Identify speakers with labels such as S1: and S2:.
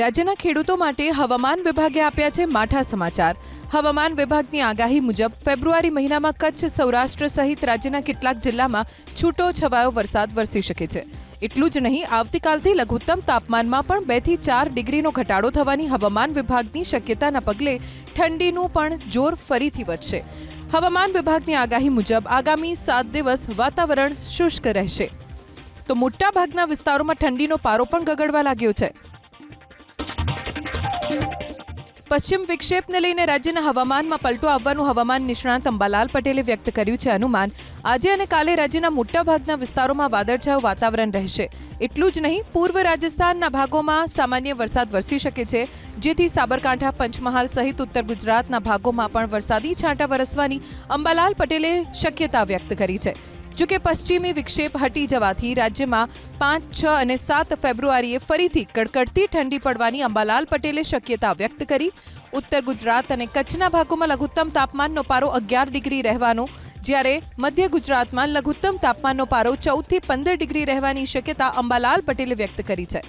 S1: રાજ્યના ખેડૂતો માટે હવામાન વિભાગે આપ્યા છે માઠા સમાચાર. હવામાન વિભાગની આગાહી મુજબ ફેબ્રુઆરી મહિનામાં કચ્છ, સૌરાષ્ટ્ર સહિત રાજ્યના કેટલાક જિલ્લામાં છૂટો છવાયો વરસાદ વરસી શકે છે. એટલું જ નહીં, આવતીકાલથી લઘુત્તમ તાપમાનમાં પણ બેથી ચાર ડિગ્રીનો ઘટાડો થવાની હવામાન વિભાગની શક્યતાના પગલે ઠંડીનું પણ જોર ફરીથી વધશે. હવામાન વિભાગની આગાહી મુજબ આગામી સાત દિવસ વાતાવરણ શુષ્ક રહેશે. તો મોટાભાગના વિસ્તારોમાં ઠંડીનો પારો પણ ગગડવા લાગ્યો છે. પશ્ચિમ વિક્ષેપને લઈને રાજ્યના હવામાનમાં પલટો આવવાનું હવામાન નિષ્ણાંત અંબાલાલ પટેલે વ્યક્ત કર્યું છે. અનુમાન, આજે અને કાલે રાજ્યના મોટાભાગના વિસ્તારોમાં વાદળછાયું વાતાવરણ રહેશે. એટલું જ નહીં, પૂર્વ રાજસ્થાનના ભાગોમાં સામાન્ય વરસાદ વરસી શકે છે, જેથી સાબરકાંઠા, પંચમહાલ સહિત ઉત્તર ગુજરાતના ભાગોમાં પણ વરસાદી છાંટા વરસવાની અંબાલાલ પટેલે શક્યતા વ્યક્ત કરી છે. જોકે પશ્ચિમી વિક્ષેપ હટી જવાથી રાજ્યમાં પાંચ, છ અને સાત ફેબ્રુઆરીએ ફરીથી કડકડતી ઠંડી પડવાની અંબાલાલ પટેલે શક્યતા વ્યક્ત કરી. ઉત્તર ગુજરાત અને કચ્છના ભાગોમાં લઘુત્તમ તાપમાનનો પારો અગિયાર ડિગ્રી રહેવાનો, જ્યારે મધ્ય ગુજરાતમાં લઘુત્તમ તાપમાનનો પારો ચૌદથી પંદર ડિગ્રી રહેવાની શક્યતા અંબાલાલ પટેલે વ્યક્ત કરી છે.